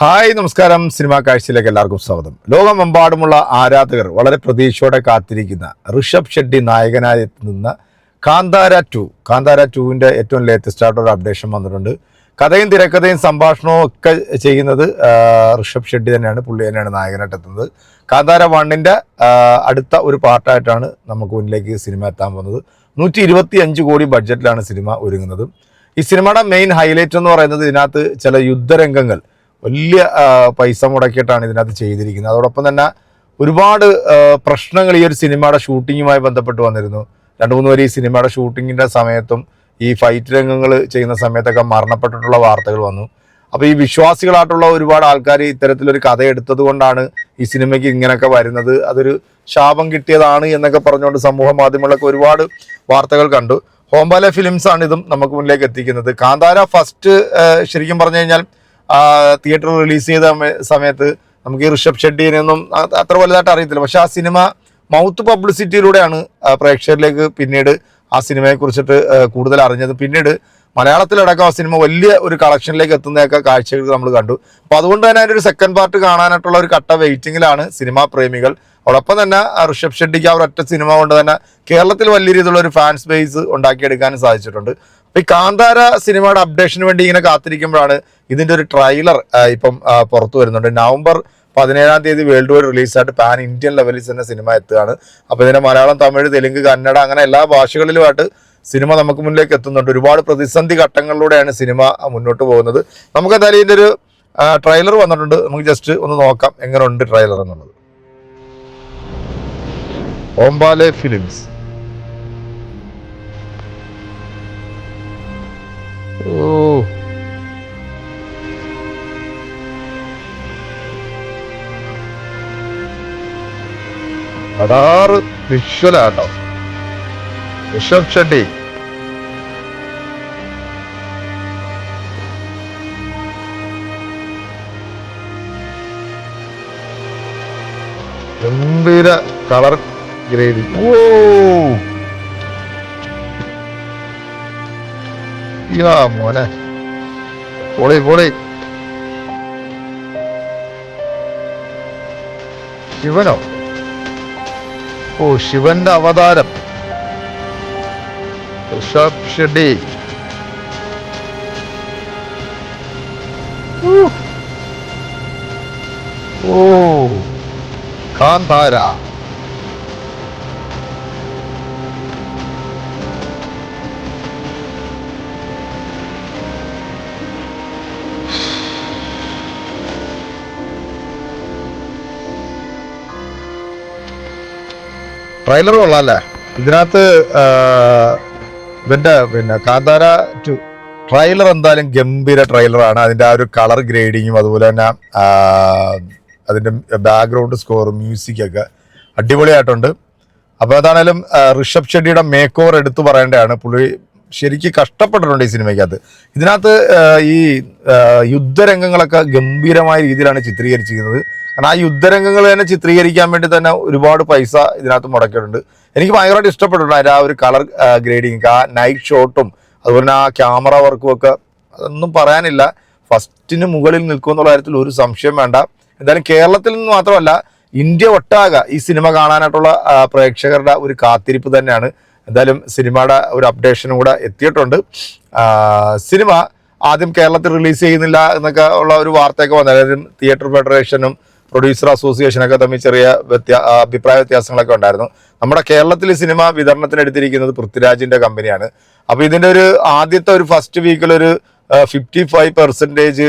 Hi നമസ്കാരം. Cinema കാഴ്ചയിലേക്ക് എല്ലാവർക്കും സ്വാഗതം. ലോകമെമ്പാടുമുള്ള ആരാധകർ വളരെ പ്രതീക്ഷയോടെ കാത്തിരിക്കുന്ന ഋഷഭ് ഷെഡ്ഡി നായകനായി എത്തുന്ന കാന്താര ടു. കാന്താര ടുവിന്റെ ഏറ്റവും ലേറ്റസ്റ്റ് ആയിട്ടൊരു അപ്ഡേഷൻ വന്നിട്ടുണ്ട്. കഥയും തിരക്കഥയും സംഭാഷണവും ഒക്കെ ചെയ്യുന്നത് ഋഷഭ് ഷെഡ്ഡി തന്നെയാണ് പുള്ളി തന്നെയാണ് നായകനായിട്ട് എത്തുന്നത്. കാന്താര വണ്ണിന്റെ അടുത്ത ഒരു പാർട്ടായിട്ടാണ് നമുക്ക് മുന്നിലേക്ക് സിനിമ എത്താൻ വന്നത് നൂറ്റി ഇരുപത്തി അഞ്ച് കോടി ബഡ്ജറ്റിലാണ് സിനിമ ഒരുങ്ങുന്നത്. ഈ സിനിമയുടെ മെയിൻ ഹൈലൈറ്റ് എന്ന് പറയുന്നത് ഇതിനകത്ത് ചില യുദ്ധരംഗങ്ങൾ വലിയ പൈസ മുടക്കിയിട്ടാണ് ഇതിനകത്ത് ചെയ്തിരിക്കുന്നത്. അതോടൊപ്പം തന്നെ ഒരുപാട് പ്രശ്നങ്ങൾ ഈ ഒരു സിനിമയുടെ ഷൂട്ടിങ്ങുമായി ബന്ധപ്പെട്ട് വന്നിരുന്നു. രണ്ട് മൂന്ന് പേര് ഈ സിനിമയുടെ ഷൂട്ടിങ്ങിന്റെ സമയത്തും ഈ ഫൈറ്റ് രംഗങ്ങൾ ചെയ്യുന്ന സമയത്തൊക്കെ മരണപ്പെട്ടിട്ടുള്ള വാർത്തകൾ വന്നു. അപ്പോൾ ഈ വിശ്വാസികളായിട്ടുള്ള ഒരുപാട് ആൾക്കാർ ഇത്തരത്തിലൊരു കഥ എടുത്തത് കൊണ്ടാണ് ഈ സിനിമയ്ക്ക് ഇങ്ങനെയൊക്കെ വരുന്നത്. അതൊരു ശാപം കിട്ടിയതാണ് എന്നൊക്കെ പറഞ്ഞുകൊണ്ട് സമൂഹ മാധ്യമങ്ങളൊക്കെ ഒരുപാട് വാർത്തകൾ കണ്ടു. ഹോംബാല ഫിലിംസ് ആണ് ഇതും നമുക്ക് മുന്നിലേക്ക് എത്തിക്കുന്നത്. കാന്താര ഫസ്റ്റ് ശരിക്കും പറഞ്ഞു കഴിഞ്ഞാൽ തിയേറ്ററിൽ റിലീസ് ചെയ്ത സമയത്ത് നമുക്ക് ഈ ഋഷഭ് ഷെട്ടിനെയൊന്നും അത്ര വലുതായിട്ട് അറിയത്തില്ല. പക്ഷെ ആ സിനിമ മൗത്ത് പബ്ലിസിറ്റിയിലൂടെയാണ് പ്രേക്ഷകരിലേക്ക് പിന്നീട് ആ സിനിമയെ കുറിച്ചിട്ട് കൂടുതൽ അറിഞ്ഞത്. പിന്നീട് മലയാളത്തിലടക്കം ആ സിനിമ വലിയ ഒരു കളക്ഷനിലേക്ക് എത്തുന്നതൊക്കെ കാഴ്ചകൾ നമ്മൾ കണ്ടു. അപ്പോൾ അതുകൊണ്ട് തന്നെ അതിന്റെ ഒരു സെക്കൻഡ് പാർട്ട് കാണാനായിട്ടുള്ള ഒരു കട്ട വെയിറ്റിങ്ങിലാണ് സിനിമാ പ്രേമികൾ അതോടൊപ്പം തന്നെ ഋഷഭ് ഷെട്ടിക്ക് ആ ഒരൊറ്റ സിനിമ കൊണ്ട് തന്നെ കേരളത്തിൽ വലിയ രീതിയിലുള്ള ഒരു ഫാൻസ് ബേസ് ഉണ്ടാക്കിയെടുക്കാനും സാധിച്ചിട്ടുണ്ട്. അപ്പോൾ ഈ കാന്താര സിനിമയുടെ അപ്ഡേഷന് വേണ്ടി ഇങ്ങനെ കാത്തിരിക്കുമ്പോഴാണ് ഇതിന്റെ ഒരു ട്രെയിലർ ഇപ്പം പുറത്തു വരുന്നുണ്ട്. നവംബർ പതിനേഴാം തീയതി വേൾഡ് വൈഡ് റിലീസായിട്ട് പാൻ ഇന്ത്യൻ ലെവലിൽ തന്നെ സിനിമ എത്തുകയാണ്. അപ്പോൾ ഇതിന്റെ മലയാളം തമിഴ് തെലുങ്ക് കന്നഡ അങ്ങനെ എല്ലാ ഭാഷകളിലുമായിട്ട് സിനിമ നമുക്ക് മുന്നിലേക്ക് എത്തുന്നുണ്ട്. ഒരുപാട് പ്രതിസന്ധി ഘട്ടങ്ങളിലൂടെയാണ് സിനിമ മുന്നോട്ട് പോകുന്നത്. നമുക്ക് എന്തായാലും ഇതിന്റെ ഒരു ട്രെയിലർ വന്നിട്ടുണ്ട്. നമുക്ക് ജസ്റ്റ് ഒന്ന് നോക്കാം എങ്ങനെയുണ്ട് ട്രെയിലർ എന്നുള്ളത്. ഓംബാലെ Films. Oo. അതാറ് വിഷ്വലാട്ടോ ഋഷഭ് ഷെട്ടി ഗംഭീര കളർ ഗ്രേഡിങ് ഓ യാ മോനെ. പൊളി പൊളി. ശിവനോ? ഓ ശിവന്റെ അവതാരം. ഋഷഭ് ഷെഡി ഓ കാന്താര. ട്രെയിലർ കൊള്ളാല്ലേ? ഇതിനകത്ത് ഇവന്റെ പിന്നെ കാന്താര ടു ട്രെയിലർ എന്തായാലും ഗംഭീര ട്രെയിലറാണ് അതിന്റെ ആ ഒരു കളർ ഗ്രേഡിങ്ങും അതുപോലെ തന്നെ അതിന്റെ അതിന്റെ ബാക്ക്ഗ്രൗണ്ട് സ്കോറും മ്യൂസിക്കൊക്കെ അടിപൊളിയായിട്ടുണ്ട്. അപ്പോൾ അതാണേലും ഋഷഭ് ഷെട്ടിയുടെ മേക്ക് ഓവർ എടുത്തു പറയേണ്ടതാണ്. പുള്ളി ശരിക്ക് കഷ്ടപ്പെട്ടിട്ടുണ്ട് ഈ സിനിമയ്ക്കകത്ത്. ഇതിനകത്ത് ഈ യുദ്ധരംഗങ്ങളൊക്കെ ഗംഭീരമായ രീതിയിലാണ് ചിത്രീകരിച്ചിരിക്കുന്നത്. കാരണം ആ യുദ്ധരംഗങ്ങൾ തന്നെ ചിത്രീകരിക്കാൻ വേണ്ടി തന്നെ ഒരുപാട് പൈസ ഇതിനകത്ത് മുടക്കിയിട്ടുണ്ട്. എനിക്ക് ഭയങ്കരമായിട്ട് ഇഷ്ടപ്പെട്ടിട്ടുണ്ട് ആ ഒരു കളർ ഗ്രേഡിങ് ആ നൈറ്റ് ഷോട്ടും അതുപോലെ തന്നെ ആ ക്യാമറ വർക്കും ഒക്കെ. അതൊന്നും പറയാനില്ല. ഫസ്റ്റിന് മുകളിൽ നിൽക്കുമെന്നുള്ള കാര്യത്തിൽ ഒരു സംശയം വേണ്ട. എന്തായാലും കേരളത്തിൽ നിന്ന് മാത്രമല്ല ഇന്ത്യ ഒട്ടാകെ ഈ സിനിമ കാണാനായിട്ടുള്ള പ്രേക്ഷകരുടെ ഒരു കാത്തിരിപ്പ് തന്നെയാണ്. എന്തായാലും സിനിമയുടെ ഒരു അപ്ഡേഷനും കൂടെ എത്തിയിട്ടുണ്ട്. സിനിമ ആദ്യം കേരളത്തിൽ റിലീസ് ചെയ്യുന്നില്ല എന്നൊക്കെ ഉള്ള ഒരു വാർത്തയൊക്കെ വന്നു. അതായത് തിയേറ്റർ ഫെഡറേഷനും പ്രൊഡ്യൂസർ അസോസിയേഷനൊക്കെ തമ്മിൽ ചെറിയ വ്യത്യാ അഭിപ്രായ വ്യത്യാസങ്ങളൊക്കെ ഉണ്ടായിരുന്നു. നമ്മുടെ കേരളത്തിൽ സിനിമ വിതരണത്തിന് എടുത്തിരിക്കുന്നത് പൃഥ്വിരാജിന്റെ കമ്പനിയാണ്. അപ്പോൾ ഇതിന്റെ ഒരു ആദ്യത്തെ ഒരു ഫസ്റ്റ് വീക്കിൽ ഒരു ഫിഫ്റ്റി ഫൈവ് പെർസെന്റേജ്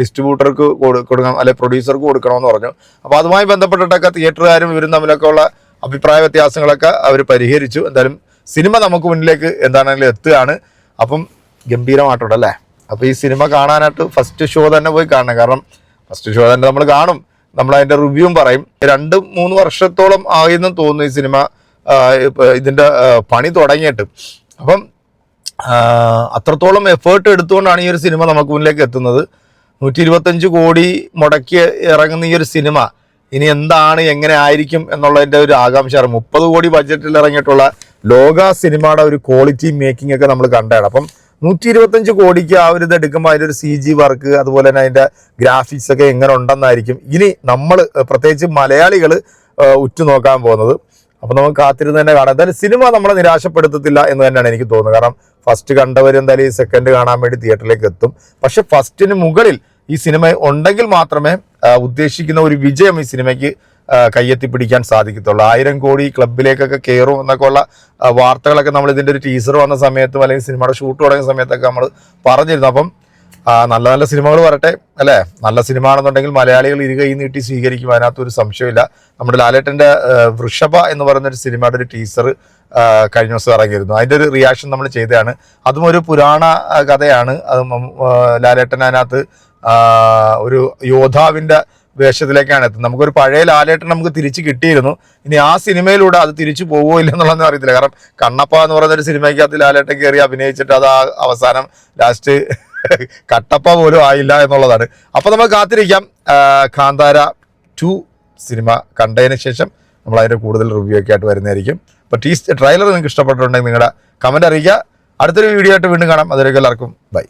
ഡിസ്ട്രിബ്യൂട്ടർക്ക് കൊടുക്കണം അല്ലെ പ്രൊഡ്യൂസർക്ക് കൊടുക്കണമെന്ന് പറഞ്ഞു. അപ്പോൾ അതുമായി ബന്ധപ്പെട്ടിട്ടൊക്കെ തിയേറ്ററുകാരും ഇവരും തമ്മിലൊക്കെ ഉള്ള അഭിപ്രായ വ്യത്യാസങ്ങളൊക്കെ അവർ പരിഹരിച്ചു. എന്തായാലും സിനിമ നമുക്ക് മുന്നിലേക്ക് എന്താണെങ്കിലും എത്തുകയാണ്. അപ്പം ഗംഭീരമായിട്ടുണ്ട് അല്ലേ? അപ്പോൾ ഈ സിനിമ കാണാനായിട്ട് ഫസ്റ്റ് ഷോ തന്നെ പോയി കാണണം. കാരണം ഫസ്റ്റ് ഷോ തന്നെ നമ്മൾ കാണും. നമ്മൾ അതിന്റെ റിവ്യൂവും പറയും. രണ്ട് മൂന്ന് വർഷത്തോളം ആയെന്ന് തോന്നുന്നു ഈ സിനിമ ഇതിന്റെ പണി തുടങ്ങിയിട്ട്. അപ്പം അത്രത്തോളം എഫേർട്ട് എടുത്തുകൊണ്ടാണ് ഈ ഒരു സിനിമ നമുക്ക് മുന്നിലേക്ക് എത്തുന്നത്. നൂറ്റി ഇരുപത്തഞ്ച് കോടി മുടക്കി ഇറങ്ങുന്ന ഈ ഒരു സിനിമ ഇനി എന്താണ് എങ്ങനെ ആയിരിക്കും എന്നുള്ളതിന്റെ ഒരു ആകാംക്ഷ. മുപ്പത് കോടി ബഡ്ജറ്റിൽ ഇറങ്ങിയിട്ടുള്ള ലോക സിനിമയുടെ ഒരു ക്വാളിറ്റി മേക്കിംഗ് ഒക്കെ നമ്മൾ കണ്ടതാണ്. അപ്പം നൂറ്റി ഇരുപത്തഞ്ച് കോടിക്ക് ആ ഒരു ഇത് എടുക്കുമ്പോൾ അതിന്റെ ഒരു സി ജി വർക്ക് അതുപോലെ തന്നെ അതിന്റെ ഗ്രാഫിക്സ് ഒക്കെ എങ്ങനെ ഉണ്ടെന്നായിരിക്കും. ഇനി നമ്മൾ പ്രത്യേകിച്ച് മലയാളികൾ ഉറ്റുനോക്കാൻ പോകുന്നത്. അപ്പോൾ നമുക്ക് കാത്തിരുന്ന് തന്നെ കാണാം. എന്തായാലും സിനിമ നമ്മളെ നിരാശപ്പെടുത്തത്തില്ല എന്ന് തന്നെയാണ് എനിക്ക് തോന്നുന്നത്. കാരണം ഫസ്റ്റ് കണ്ടവർ എന്തായാലും ഈ സെക്കൻഡ് കാണാൻ വേണ്ടി തിയേറ്ററിലേക്ക് എത്തും. പക്ഷെ ഫസ്റ്റിന് മുകളിൽ ഈ സിനിമ ഉണ്ടെങ്കിൽ മാത്രമേ ഉദ്ദേശിക്കുന്ന ഒരു വിജയം ഈ സിനിമയ്ക്ക് ആ, കയ്യെത്തി പിടിക്കാൻ സാധിക്കത്തുള്ളൂ. ആയിരം കോടി ക്ലബിലേക്കൊക്കെ കയറും എന്നൊക്കെ ഉള്ള വാർത്തകളൊക്കെ നമ്മൾ ഇതിന്റെ ഒരു ടീസർ വന്ന സമയത്തും അല്ലെങ്കിൽ സിനിമയുടെ ഷൂട്ട് തുടങ്ങിയ സമയത്തൊക്കെ നമ്മൾ പറഞ്ഞിരുന്നു. അപ്പം നല്ല നല്ല സിനിമകൾ വരട്ടെ അല്ലേ? നല്ല സിനിമ ആണെന്നുണ്ടെങ്കിൽ മലയാളികൾ ഇരുകൈ നീട്ടി സ്വീകരിക്കും അതിനകത്ത് ഒരു സംശയമില്ല. നമ്മുടെ ലാലേട്ടന്റെ വൃഷഭ എന്ന് പറയുന്ന ഒരു സിനിമയുടെ ഒരു ടീസർ കഴിഞ്ഞ ദിവസം ഇറങ്ങിയിരുന്നു. അതിന്റെ ഒരു റിയാക്ഷൻ നമ്മൾ ചെയ്തതാണ്. അതും ഒരു പുരാണ കഥയാണ്. അത് ലാലേട്ടൻ അതിനകത്ത് ഒരു യോദ്ധാവിന്റെ വേഷത്തിലേക്കാണ് എത്തുന്നത്. നമുക്കൊരു പഴയ ലാലേട്ടൻ നമുക്ക് തിരിച്ച് കിട്ടിയിരുന്നു. ഇനി ആ സിനിമയിലൂടെ അത് തിരിച്ചു പോകുമോ ഇല്ലെന്നുള്ളതെന്ന് അറിയത്തില്ല. കാരണം കണ്ണപ്പ എന്ന് പറയുന്ന ഒരു സിനിമയ്ക്കകത്ത് ലാലേട്ടൻ കയറി അഭിനയിച്ചിട്ട് അത് ആ അവസാനം ലാസ്റ്റ് കട്ടപ്പ പോലും ആയില്ല എന്നുള്ളതാണ്. അപ്പോൾ നമ്മൾ കാത്തിരിക്കാം. കാന്താര ടു സിനിമ കണ്ടതിന് ശേഷം നമ്മൾ അതിന്റെ കൂടുതൽ റിവ്യൂ ഒക്കെ ആയിട്ട് വരുന്നതായിരിക്കും. അപ്പോൾ ടീസ് ട്രെയിലർ നിങ്ങൾക്ക് ഇഷ്ടപ്പെട്ടിട്ടുണ്ടെങ്കിൽ നിങ്ങളുടെ കമന്റ് അറിയിക്കുക. അടുത്തൊരു വീഡിയോ ആയിട്ട് വീണ്ടും കാണാം. അതിലേക്ക് എല്ലാവർക്കും ബൈ